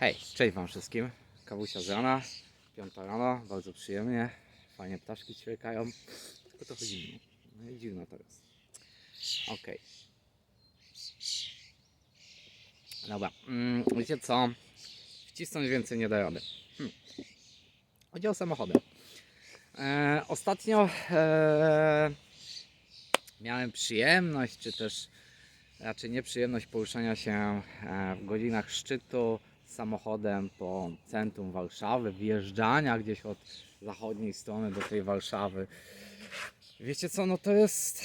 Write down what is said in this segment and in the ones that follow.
Hej, cześć wam wszystkim. Kawusia z rana, piąta rano, bardzo przyjemnie. Fajnie ptaszki ćwierkają. Tylko trochę zimno. No i dziwno teraz. Okej. Dobra, mm, wiecie co? Wcisnąć więcej nie da rady. Hmm. Chodzi o samochody. E, ostatnio e, miałem przyjemność, czy też raczej nieprzyjemność poruszania się e, w godzinach szczytu samochodem po centrum Warszawy, wjeżdżania gdzieś od zachodniej strony do tej Warszawy. Wiecie co, no to jest...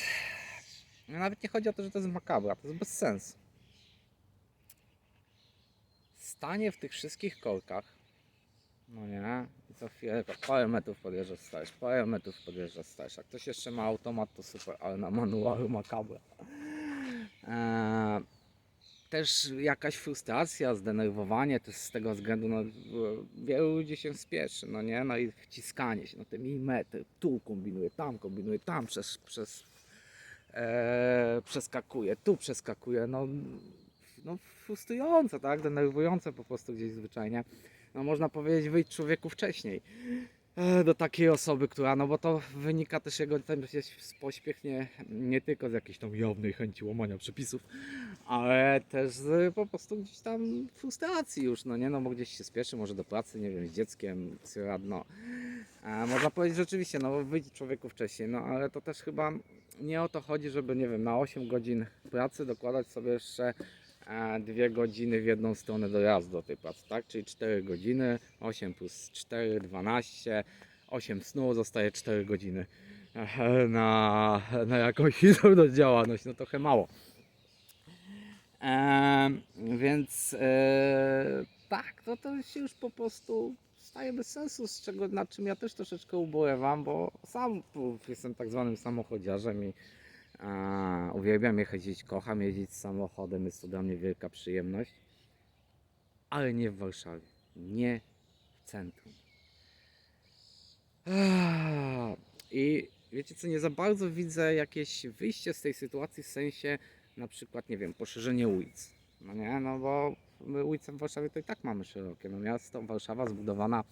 no Nawet nie chodzi o to, że to jest makabra, to jest bez sensu. Stanie w tych wszystkich korkach, no nie, i co chwilę tylko parę metrów podjeżdża stajesz, parę metrów podjeżdża stajesz. Jak ktoś jeszcze ma automat, to super, ale na manualu makabra. Eee, też jakaś frustracja, zdenerwowanie też z tego względu, no wielu ludzi się spieszy, no nie, no i wciskanie się, no te milimetry, tu kombinuje, tam kombinuje, tam przez, przez e, przeskakuje, tu przeskakuje, no, no frustrujące, tak, denerwujące po prostu gdzieś zwyczajnie. No można powiedzieć, wyjść człowieku wcześniej do takiej osoby, która, no bo to wynika też jego ten pośpiech nie, nie tylko z jakiejś tam jawnej chęci łamania przepisów, ale też z po prostu gdzieś tam frustracji już, no nie, no bo gdzieś się spieszy, może do pracy, nie wiem, z dzieckiem, radno. E, można powiedzieć rzeczywiście, no wyjść człowieku wcześniej, no ale to też chyba nie o to chodzi, żeby, nie wiem, na 8 godzin pracy dokładać sobie jeszcze e, dwie godziny w jedną stronę dojazdu do tej pracy, tak? Czyli 4 godziny, 8 plus 4, 12, 8 snu, zostaje 4 godziny e, na, na jakąś inną działalność, no trochę mało. E, więc e, tak, to, to się już po prostu staje bez sensu, z czego, nad czym ja też troszeczkę ubolewam, bo sam jestem tak zwanym samochodziarzem i a, uwielbiam jeździć, kocham jeździć samochodem, jest to dla mnie wielka przyjemność, ale nie w Warszawie, nie w centrum. I wiecie co, nie za bardzo widzę jakieś wyjście z tej sytuacji w sensie na przykład, nie wiem, poszerzenie ulic. No nie, no bo my ulice w Warszawie to i tak mamy szerokie. No miasto Warszawa zbudowana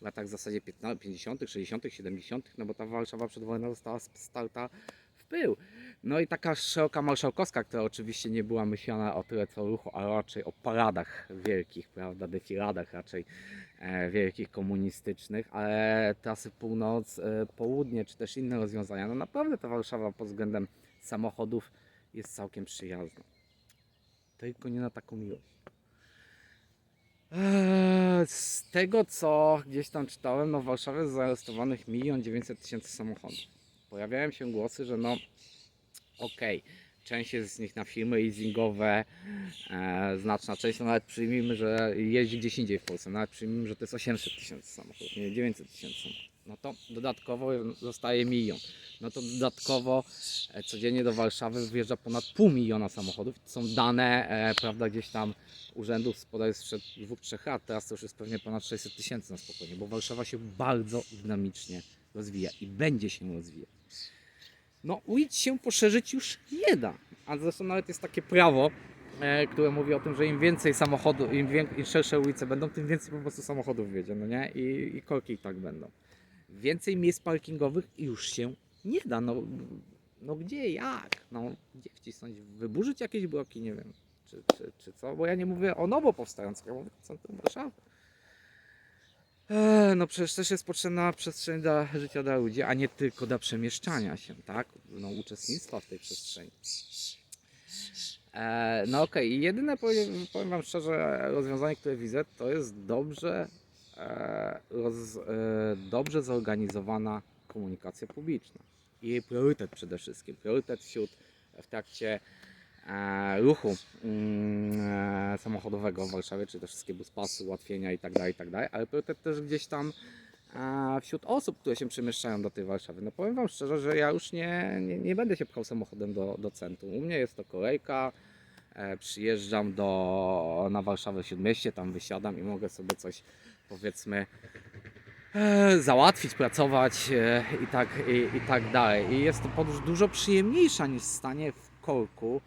w latach w zasadzie 50., 50., 60., 70., no bo ta Warszawa przed wojną została starta No i taka szeroka marszałkowska, która oczywiście nie była myślana o tyle co ruchu, a raczej o paradach wielkich, prawda, defiladach raczej e, wielkich komunistycznych, ale trasy północ, e, południe, czy też inne rozwiązania, no naprawdę ta Warszawa pod względem samochodów jest całkiem przyjazna. Tylko nie na taką ilość. Eee, Z tego co gdzieś tam czytałem, no w Warszawie jest zarejestrowanych 1 900 tysięcy samochodów. Pojawiają się głosy, że no okej, część jest z nich na firmy leasingowe, e, znaczna część, no nawet przyjmijmy, że jeździ gdzieś indziej w Polsce, nawet przyjmijmy, że to jest 800 tysięcy samochodów, nie 900 tysięcy samochodów. No to dodatkowo zostaje milion. No to dodatkowo e, codziennie do Warszawy wjeżdża ponad pół miliona samochodów. To są dane, e, prawda, gdzieś tam urzędów spod sprzed dwóch, trzech lat. Teraz to już jest pewnie ponad 600 tysięcy na spokojnie, bo Warszawa się bardzo dynamicznie rozwija i będzie się rozwijać. No, ulic się poszerzyć już nie da. A zresztą nawet jest takie prawo, e, które mówi o tym, że im więcej samochodów, im, im szersze ulice będą, tym więcej po prostu samochodów wjedzie, no nie? I, i korki i tak będą. Więcej miejsc parkingowych już się nie da. No, no gdzie, jak? No, gdzie wcisnąć? Wyburzyć jakieś bloki? Nie wiem. Czy, czy, czy co? Bo ja nie mówię o nowo powstających, ja mówię o centrum Warszawy. Eee, no przecież też jest potrzebna przestrzeń dla życia dla ludzi, a nie tylko dla przemieszczania się, tak? No uczestnictwa w tej przestrzeni. Eee, no okej, i jedyne powiem, powiem Wam szczerze, rozwiązanie, które widzę, to jest dobrze, e, roz, e, dobrze zorganizowana komunikacja publiczna. I jej priorytet przede wszystkim. Priorytet wśród w trakcie ruchu mm, e, samochodowego w Warszawie, czy te wszystkie buspasy, ułatwienia i tak dalej, i tak ale priorytet też gdzieś tam e, wśród osób, które się przemieszczają do tej Warszawy. No powiem Wam szczerze, że ja już nie, nie, nie będę się pchał samochodem do, do centrum. U mnie jest to kolejka, e, przyjeżdżam do, na Warszawę Śródmieście, tam wysiadam i mogę sobie coś powiedzmy e, załatwić, pracować e, i, tak, i, i tak dalej. I jest to podróż dużo przyjemniejsza niż stanie w korku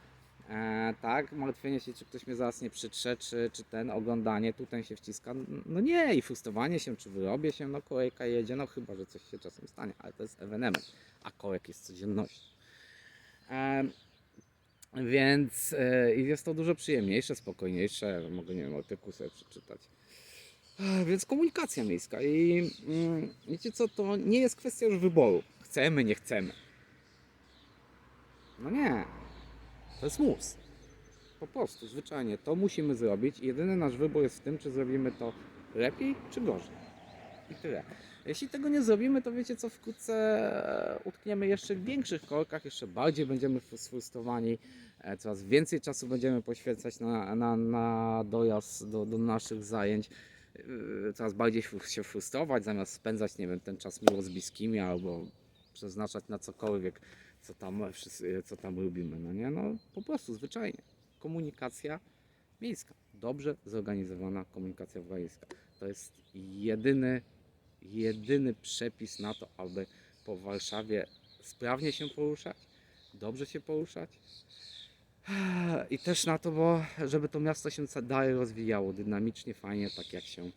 E, tak, martwienie się, czy ktoś mnie zaraz nie przytrze, czy, czy ten oglądanie, tutaj się wciska. No nie, i frustowanie się, czy wyrobię się, no kolejka jedzie, no chyba, że coś się czasem stanie, ale to jest ewenement, a korek jest codziennością. E, więc e, jest to dużo przyjemniejsze, spokojniejsze, mogę, nie wiem, artykuł sobie przeczytać. E, Więc komunikacja miejska i mm, wiecie co, to nie jest kwestia już wyboru. Chcemy, nie chcemy. No nie. To jest mus. Po prostu, zwyczajnie. To musimy zrobić. Jedyny nasz wybór jest w tym, czy zrobimy to lepiej, czy gorzej. I tyle. Jeśli tego nie zrobimy, to wiecie co, wkrótce utkniemy jeszcze w większych korkach, jeszcze bardziej będziemy frus- sfrustrowani, e, coraz więcej czasu będziemy poświęcać na, na, na dojazd do, do naszych zajęć, e, coraz bardziej się frustrować, zamiast spędzać, nie wiem, ten czas miło z bliskimi albo przeznaczać na cokolwiek, co tam, wszyscy- co tam lubimy, no nie? No po prostu, zwyczajnie. Komunikacja miejska. Dobrze zorganizowana komunikacja miejska. To jest jedyny, jedyny przepis na to, aby po Warszawie sprawnie się poruszać, dobrze się poruszać. I też na to, bo żeby to miasto się dalej rozwijało dynamicznie, fajnie, tak jak się